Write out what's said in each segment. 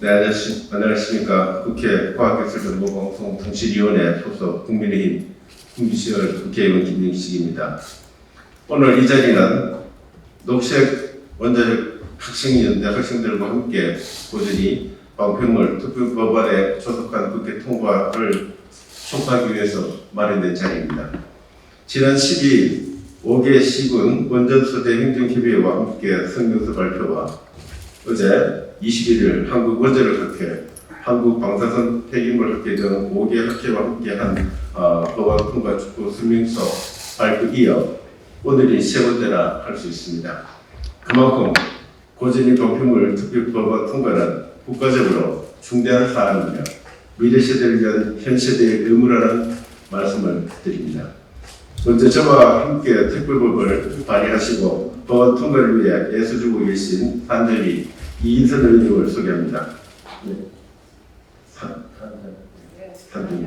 네, 안녕하십니까. 국회 과학기술정보방송 통신위원회 소속 국민의힘 국민시절 국회의원 김영식입니다. 오늘 이 자리는 녹색 원자력 학생연대 학생들과 함께 꾸준히 방평물 특별법안에 조속한 국회 통과를 촉구하기 위해서 마련된 자리입니다. 지난 12일 5개 시군 원전소대 행정협의회와 함께 성명서 발표와 어제 21일 한국 원자력 학회, 한국 방사선 폐기물 학회 등 5개 학회와 함께한 어, 법안 통과 축구 설명서 발표 이어 오늘이 세 번째라 할수 있습니다. 그만큼 고전이 방편물 특별법안 통과는 국가적으로 중대한 사안이며 미래 세대를 위한 현 세대의 의무라는 말씀을 드립니다. 먼저 저와 함께 특별법을 발의하시고 법안 통과를 위해 애써주고 계신 산대리 이인선 의원님을 소개합니다. 네. 산, 산중이.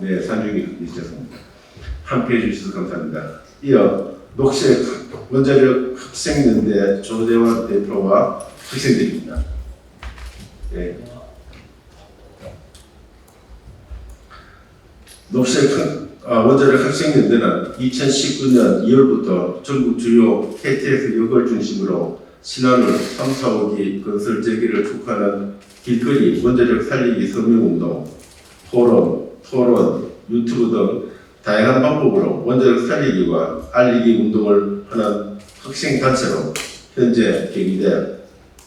네, 산중이 있으셨습니다. 함께 해주셔서 감사합니다. 이어 녹색 원자력 학생연대 조대환 대표와 학생들입니다. 네. 녹색 아, 원자력 학생연대는 2019년 2월부터 전국 주요 KTX 역을 중심으로 신안을 3, 4, 5기 건설 재개를 촉구하는 길거리 원자력 살리기 서명운동, 포럼, 토론, 유튜브 등 다양한 방법으로 원자력 살리기와 알리기 운동을 하는 학생단체로 현재 경희대,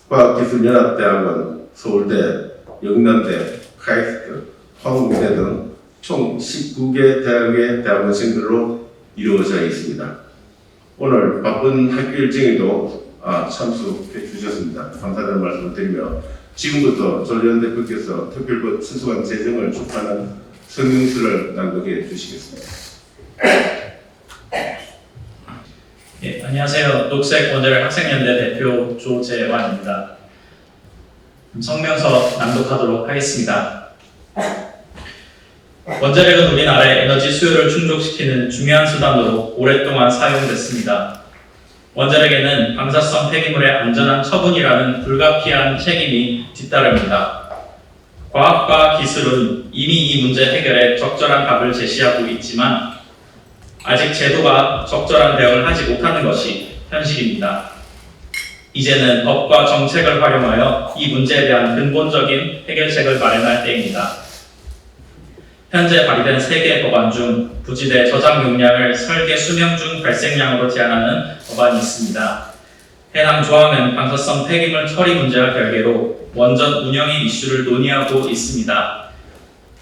과학기술연합대학원, 서울대, 영남대, 카이스트, 화국대 등 총 19개 대학의 대학원생들로 이루어져 있습니다. 오늘 바쁜 학교 일정에도 아, 참석해 주셨습니다. 감사하다는 말씀을 드리며 지금부터 조리현 대표께서 특별법 친수관 제정을 촉구하는 성명서를 낭독해 주시겠습니다. 예, 안녕하세요. 녹색 원자력 학생연대 대표 조재환입니다. 성명서 낭독하도록 하겠습니다. 원자력은 우리나라의 에너지 수요를 충족시키는 중요한 수단으로 오랫동안 사용됐습니다. 원자력에는 방사성 폐기물의 안전한 처분이라는 불가피한 책임이 뒤따릅니다. 과학과 기술은 이미 이 문제 해결에 적절한 답을 제시하고 있지만 아직 제도가 적절한 대응을 하지 못하는 것이 현실입니다. 이제는 법과 정책을 활용하여 이 문제에 대한 근본적인 해결책을 마련할 때입니다. 현재 발의된 3개 법안 중 부지대 저장 용량을 설계 수명 중 발생량으로 제한하는 법안이 있습니다. 해당 조항은 방사성 폐기물 처리 문제와 별개로 원전 운영의 이슈를 논의하고 있습니다.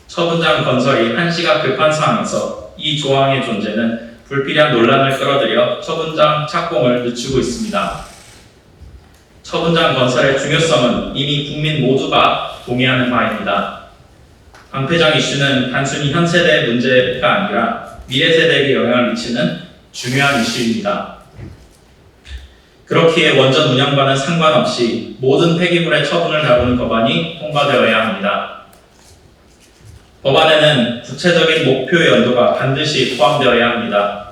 처분장 건설이 한시가 급한 상황에서 이 조항의 존재는 불필요한 논란을 끌어들여 처분장 착공을 늦추고 있습니다. 처분장 건설의 중요성은 이미 국민 모두가 동의하는 바입니다. 방패장 이슈는 단순히 현 세대의 문제가 아니라 미래 세대에게 영향을 미치는 중요한 이슈입니다. 그렇기에 원전 운영과는 상관없이 모든 폐기물의 처분을 다루는 법안이 통과되어야 합니다. 법안에는 구체적인 목표 연도가 반드시 포함되어야 합니다.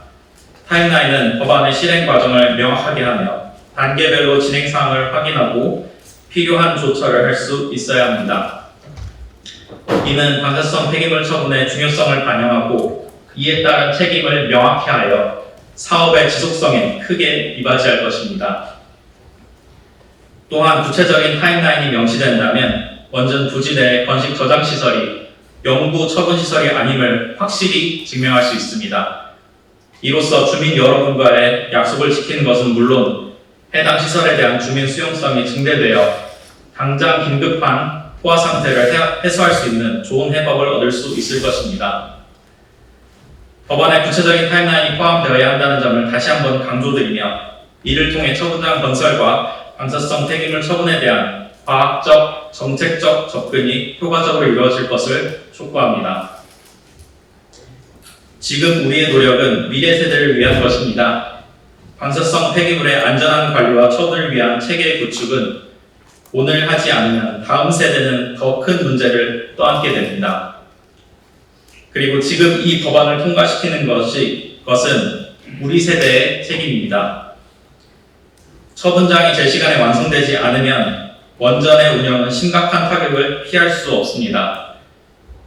타임라인은 법안의 실행 과정을 명확하게 하며 단계별로 진행 사항을 확인하고 필요한 조처를 할 수 있어야 합니다. 이는 방사성 폐기물 처분의 중요성을 반영하고 이에 따른 책임을 명확히 하여 사업의 지속성에 크게 이바지할 것입니다. 또한 구체적인 타임라인이 명시된다면 원전 부지 내 건식 저장 시설이 영구 처분 시설이 아님을 확실히 증명할 수 있습니다. 이로써 주민 여러분과의 약속을 지키는 것은 물론 해당 시설에 대한 주민 수용성이 증대되어 당장 긴급한 포화 상태를 해- 해소할 수 있는 좋은 해법을 얻을 수 있을 것입니다. 법안에 구체적인 타임라인이 포함되어야 한다는 점을 다시 한번 강조드리며 이를 통해 처분장 건설과 방사성 폐기물 처분에 대한 과학적, 정책적 접근이 효과적으로 이루어질 것을 촉구합니다. 지금 우리의 노력은 미래 세대를 위한 것입니다. 방사성 폐기물의 안전한 관리와 처분을 위한 체계 구축은 오늘 하지 않으면 다음 세대는 더 큰 문제를 떠안게 됩니다. 그리고 지금 이 법안을 통과시키는 것이 것은 우리 세대의 책임입니다. 처분장이 제 시간에 완성되지 않으면 원전의 운영은 심각한 타격을 피할 수 없습니다.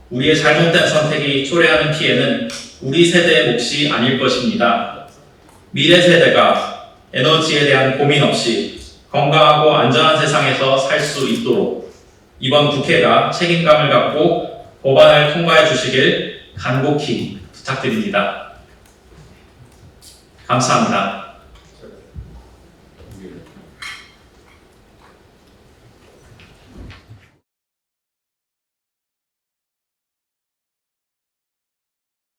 우리의 잘못된 선택이 초래하는 피해는 우리 세대의 몫이 아닐 것입니다. 미래 세대가 에너지에 대한 고민 없이 건강하고 안전한 세상에서 살 수 있도록 이번 국회가 책임감을 갖고 법안을 통과해 주시길 간곡히 부탁드립니다. 감사합니다.